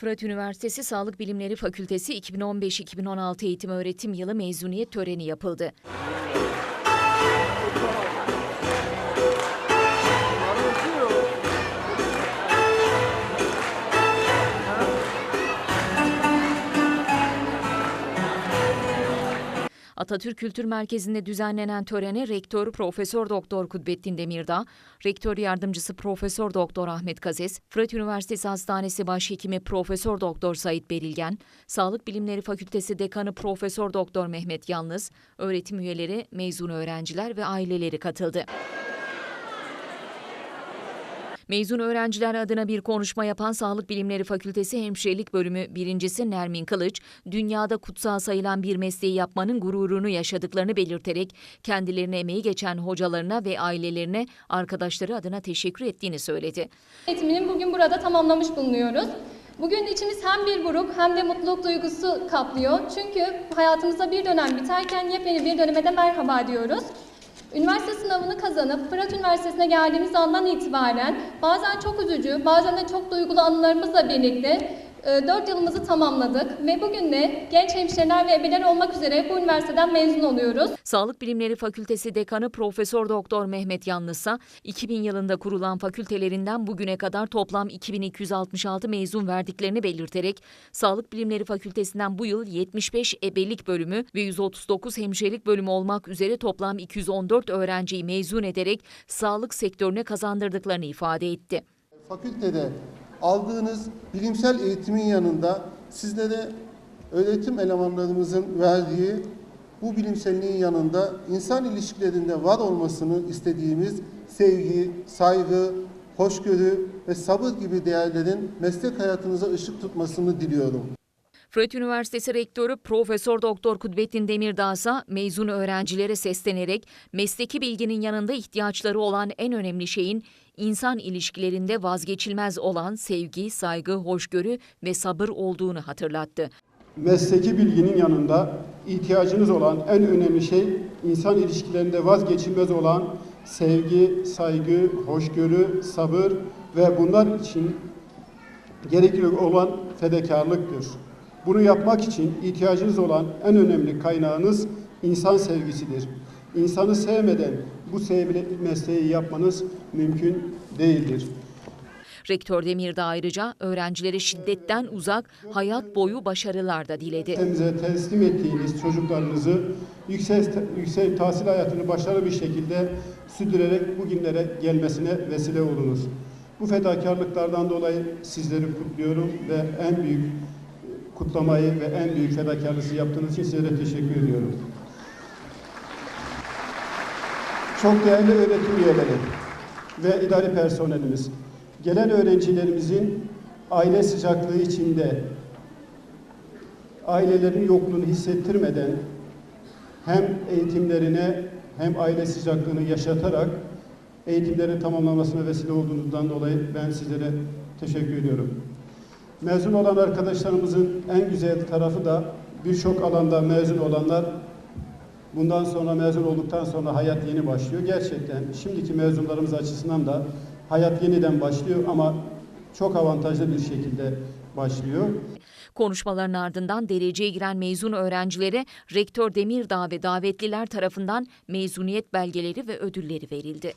Fırat Üniversitesi Sağlık Bilimleri Fakültesi 2015-2016 eğitim öğretim yılı mezuniyet töreni yapıldı. Atatürk Kültür Merkezi'nde düzenlenen törene Rektör Profesör Doktor Kudbettin Demirdağ, Rektör Yardımcısı Profesör Doktor Ahmet Kazes, Fırat Üniversitesi Hastanesi Başhekimi Profesör Doktor Sait Berilgen, Sağlık Bilimleri Fakültesi Dekanı Profesör Doktor Mehmet Yalnız, öğretim üyeleri, mezun öğrenciler ve aileleri katıldı. Mezun öğrenciler adına bir konuşma yapan Sağlık Bilimleri Fakültesi Hemşirelik Bölümü birincisi Nermin Kılıç, dünyada kutsal sayılan bir mesleği yapmanın gururunu yaşadıklarını belirterek kendilerine emeği geçen hocalarına ve ailelerine arkadaşları adına teşekkür ettiğini söyledi. Eğitimini bugün burada tamamlamış bulunuyoruz. Bugün içimiz hem bir buruk hem de mutluluk duygusu kaplıyor. Çünkü hayatımızda bir dönem biterken yepyeni bir döneme de merhaba diyoruz. Üniversite sınavını kazanıp Fırat Üniversitesi'ne geldiğimiz andan itibaren bazen çok üzücü, bazen de çok duygulu anılarımızla birlikte 4 yılımızı tamamladık ve bugün de genç hemşireler ve ebeler olmak üzere bu üniversiteden mezun oluyoruz. Sağlık Bilimleri Fakültesi Dekanı Profesör Doktor Mehmet Yanlıs'a 2000 yılında kurulan fakültelerinden bugüne kadar toplam 2266 mezun verdiklerini belirterek Sağlık Bilimleri Fakültesinden bu yıl 75 ebelik bölümü ve 139 hemşirelik bölümü olmak üzere toplam 214 öğrenciyi mezun ederek sağlık sektörüne kazandırdıklarını ifade etti. Fakültede aldığınız bilimsel eğitimin yanında sizlere öğretim elemanlarımızın verdiği bu bilimselliğin yanında insan ilişkilerinde var olmasını istediğimiz sevgi, saygı, hoşgörü ve sabır gibi değerlerin meslek hayatınıza ışık tutmasını diliyorum. Fırat Üniversitesi Rektörü Profesör Doktor Kudbettin Demirdağ ise mezun öğrencilere seslenerek mesleki bilginin yanında ihtiyaçları olan en önemli şeyin insan ilişkilerinde vazgeçilmez olan sevgi, saygı, hoşgörü ve sabır olduğunu hatırlattı. Mesleki bilginin yanında ihtiyacınız olan en önemli şey insan ilişkilerinde vazgeçilmez olan sevgi, saygı, hoşgörü, sabır ve bunlar için gerekli olan fedakarlıktır. Bunu yapmak için ihtiyacınız olan en önemli kaynağınız insan sevgisidir. İnsanı sevmeden bu sevgili mesleği yapmanız mümkün değildir. Rektör Demirdağ ayrıca öğrencilere şiddetten uzak hayat boyu başarılar da diledi. Size teslim ettiğiniz çocuklarınızı yüksek, yüksek tahsil hayatını başarılı bir şekilde sürdürerek bugünlere gelmesine vesile olunuz. Bu fedakarlıklardan dolayı sizleri kutluyorum ve en büyük kutlamayı ve en büyük fedakarlığı yaptığınız için sizlere teşekkür ediyorum. Çok değerli öğretim üyeleri ve idari personelimiz, gelen öğrencilerimizin aile sıcaklığı içinde ailelerin yokluğunu hissettirmeden hem eğitimlerine hem aile sıcaklığını yaşatarak eğitimlerin tamamlanmasına vesile olduğunuzdan dolayı ben sizlere teşekkür ediyorum. Mezun olan arkadaşlarımızın en güzel tarafı da birçok alanda mezun olanlar bundan sonra mezun olduktan sonra hayat yeni başlıyor. Gerçekten şimdiki mezunlarımız açısından da hayat yeniden başlıyor ama çok avantajlı bir şekilde başlıyor. Konuşmaların ardından dereceye giren mezun öğrencilere Rektör Demirdağ ve davetliler tarafından mezuniyet belgeleri ve ödülleri verildi.